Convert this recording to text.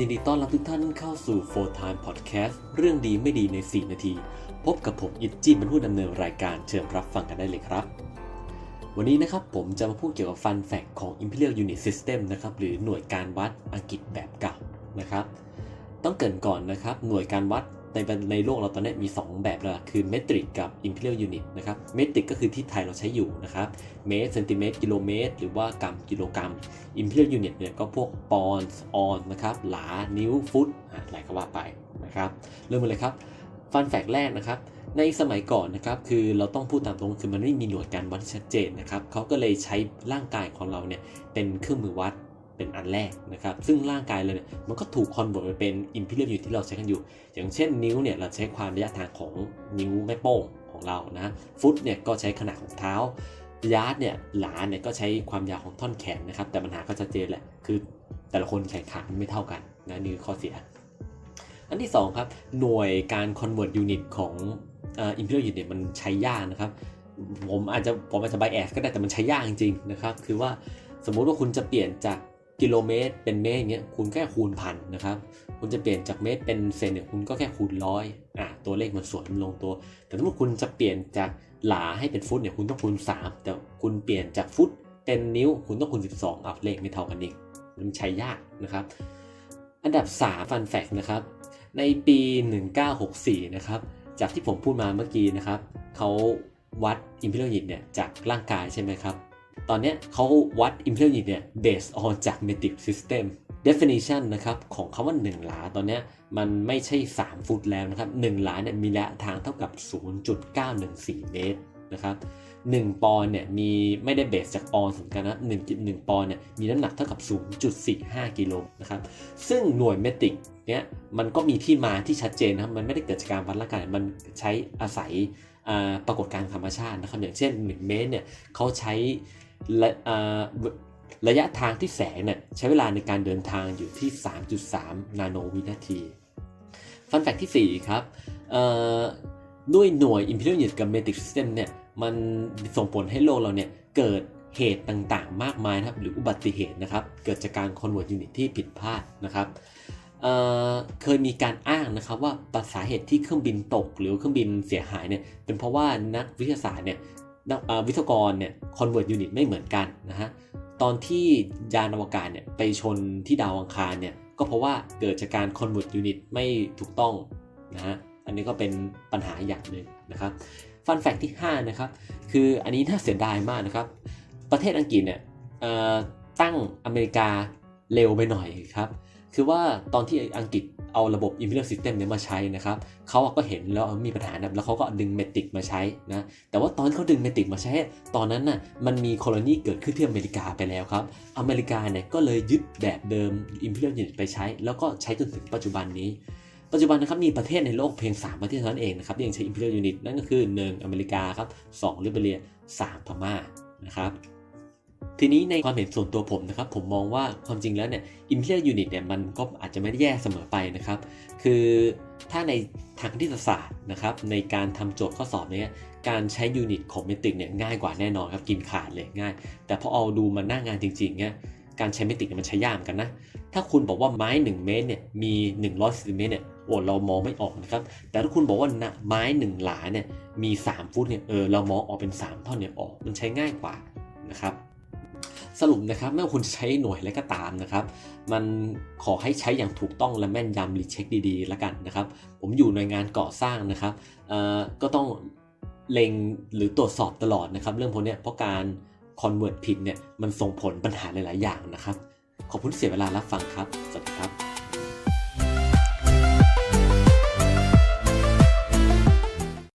ยินดีต้อนรับทุกท่านเข้าสู่4 Time Podcast เรื่องดีไม่ดีใน 4 นาที พบกับผมยิจจีเป็นผู้ดำเนินรายการเชิญรับฟังกันได้เลยครับ วันนี้นะครับผมจะมาพูดเกี่ยวกับฟันแฟกของ Imperial Unit System นะครับหรือหน่วยการวัดอังกฤษแบบเก่านะครับ ต้องเกรินก่อนนะครับ หน่วยการวัด ในในโลกเราตอนนี้มี 2 แบบแล้วคือเมตริกกับ Imperial Unit นะครับเมตริกก็คือที่ไทยเราใช้อยู่นะครับเมตรเซนติเมตรกิโลเมตร หรือว่ากรัมกิโลกรัม Imperial Unit เนี่ยก็พวกปอนด์ออนนะครับหลานิ้วฟุตอะไรก็ว่าไปนะครับเริ่มเลยครับฟันแฟกแรกนะครับในสมัยก่อนนะครับคือเราต้องพูดตามตรงคือมันไม่มีหน่วยการวัดชัดเจนนะครับเขาก็เลยใช้ร่างกายของเราเนี่ยเป็นเครื่องมือวัด เป็นอันแรกนะครับ ซึ่งร่างกายเราเนี่ยมันก็ถูกคอนเวิร์ตไปเป็น Imperial Unit ที่เราใช้กันอยู่ อย่างเช่นนิ้วเนี่ยเราใช้ความระยะทางของนิ้วแม่โป้งของเรานะฟุตเนี่ยก็ใช้ขนาดของเท้ายาร์ดเนี่ยหลาเนี่ยก็ใช้ความยาวของท่อนแขนนะครับ แต่ปัญหาก็ชัดเจนแหละคือแต่ละคนแขนขาไม่เท่ากันนะนี่คือข้อเสีย อันที่ 2 ครับ หน่วยการ convert unit ของอ่อ imperial unit มันใช้ยากนะครับ ผมอาจจะผมอาจจะ bias ก็ได้แต่มันใช้ยากจริงๆนะครับ คือว่าสมมุติว่าคุณจะเปลี่ยนจาก กิโลเมตรเป็นเมตรอย่างเงี้ยคุณแค่คูณพันนะครับ คุณจะเปลี่ยนจากเมตรเป็นเซนเนี่ยคุณก็แค่คูณร้อยอะตัวเลขมันสวยมันลงตัว แต่ถ้าคุณจะเปลี่ยนจากหลาให้เป็นฟุตเนี่ยคุณต้องคูณ 3 แต่คุณเปลี่ยนจากฟุตเป็นนิ้วคุณต้องคูณ 12อะเลขไม่เท่ากันอีกมันใช้ยากนะครับ อันดับ3 Fun Fact นะครับ ในปี 1964 นะครับ จากที่ผมพูดมาเมื่อกี้นะครับเขาวัด Imperial Unit เนี่ยจากร่างกายใช่ไหมครับ ตอนนี้เขาวัด Imperial Unit เนี่ย based on จาก metric system definition นะครับของคำว่า 1 หลาตอนนี้มันไม่ใช่ 3 ฟุตแล้วนะครับ1หลาเนี่ยมีระยะทางเท่ากับ 0.914 เมตรนะครับ1ปอนด์เนี่ยมีไม่ได้เบสจากออนเหมือนกันนะ1 1 ปอนด์เนี่ยมีน้ำหนักเท่ากับ 0.45 กิโลนะครับซึ่งหน่วยเมตริกเนี่ยมันก็มีที่มาที่ชัดเจนนะครับมันไม่ได้เกิดจากการวัดร่างกายมันใช้อาศัยปรากฏการณ์ธรรมชาตินะครับอย่างเช่น 1 เมตรเนี่ยเขาใช้ ระระยะทางที่แสงเนี่ยใช้เวลาในการเดินทางอยู่ที่ 3.3 นาโนวินาที ฟันแฟกที่ 4 ครับด้วยหน่วย Imperial Unit กับ Metric System เนี่ยมันส่งผลให้โลกเราเนี่ยเกิดเหตุต่างๆ มากมายนะครับหรืออุบัติเหตุนะครับ เกิดจากการ convert unit ที่ผิดพลาดนะครับเเคยมีการอ้างนะครับว่าสาเหตุที่เครื่องบินตก หรือเครื่องบินเสียหายเนี่ยเป็นเพราะว่านักวิทยาศาสตร์เนี่ย วิศวกรเนี่ย convert unit ไม่เหมือนกันนะฮะตอนที่ยานอวกาศเนี่ยไปชนที่ดาวอังคารเนี่ยก็เพราะว่าเกิดจากการ convert unit ไม่ถูกต้องนะฮะอันนี้ก็เป็นปัญหาอย่างหนึ่งนะครับฟันแฟกที่5นะครับคืออันนี้น่าเสียดายมากนะครับ ประเทศอังกฤษเนี่ยตั้งอเมริกาเร็วไปหน่อยครับ คือว่าตอนที่อังกฤษ เอาระบบ Imperial System เนี่ยมาใช้นะครับเขาก็เห็นแล้วมีปัญหาแล้วเขาก็ดึงเมติกมาใช้นะแต่ว่าตอนเขาดึงเมติกมาใช้ ตอนนั้นน่ะมันมีโคโลนีเกิดขึ้นที่อเมริกาไปแล้วครับ อเมริกาเนี่ยก็เลยยึดแบบเดิม Imperial Unit ไปใช้ แล้วก็ใช้จนถึงปัจจุบันนี้ ปัจจุบันนะครับมีประเทศในโลกเพียง 3 ประเทศเท่านั้นเองนะครับที่ยังใช้ Imperial Unit นั่นก็คือ 1 อเมริกาครับ2ลิเบเรีย3พม่านะครับ ทีนี้ในความเห็นส่วนตัวผมนะครับผมมองว่าความจริงแล้วเนี่ย Imperial Unit เนี่ยมันก็อาจจะไม่ได้แย่เสมอไปนะครับ คือถ้าในทางคณิตศาสตร์นะครับในการทำโจทย์ข้อสอบเนี่ยการใช้ยูนิตของเมตริกเนี่ยง่ายกว่าแน่นอนครับกินขาดเลยง่าย แต่พอเอาดูมาหน้างานจริงๆเนี่ยการใช้เมตริกมันใช้ยากกันนะ ถ้าคุณบอกว่าไม้ 1 เมตรเนี่ยมี 100ซนติเมตรเนี่ยโอ้เรามองไม่ออกนะครับ แต่ถ้าคุณบอกว่าไม้ 1 หลาเนี่ยมี 3 ฟุตเนี่ยเออเรามองออกเป็น 3 ท่อนเนี่ยออกมันใช้ง่ายกว่านะครับ สรุปนะครับไม่ว่าคุณจะใช้หน่วยอะไรก็ตามนะครับ มันขอให้ใช้อย่างถูกต้องและแม่นยำรีเช็คดีๆแล้วกันนะครับ ผมอยู่ในงานก่อสร้างนะครับเออก็ต้องเล็งหรือตรวจสอบตลอดนะครับ เรื่องพวกนี้เพราะการคอนเวิร์ตผิดเนี่ยมันส่งผลปัญหาหลายๆอย่างนะครับ ขอบคุณเสียเวลารับฟังครับ สวัสดีครับ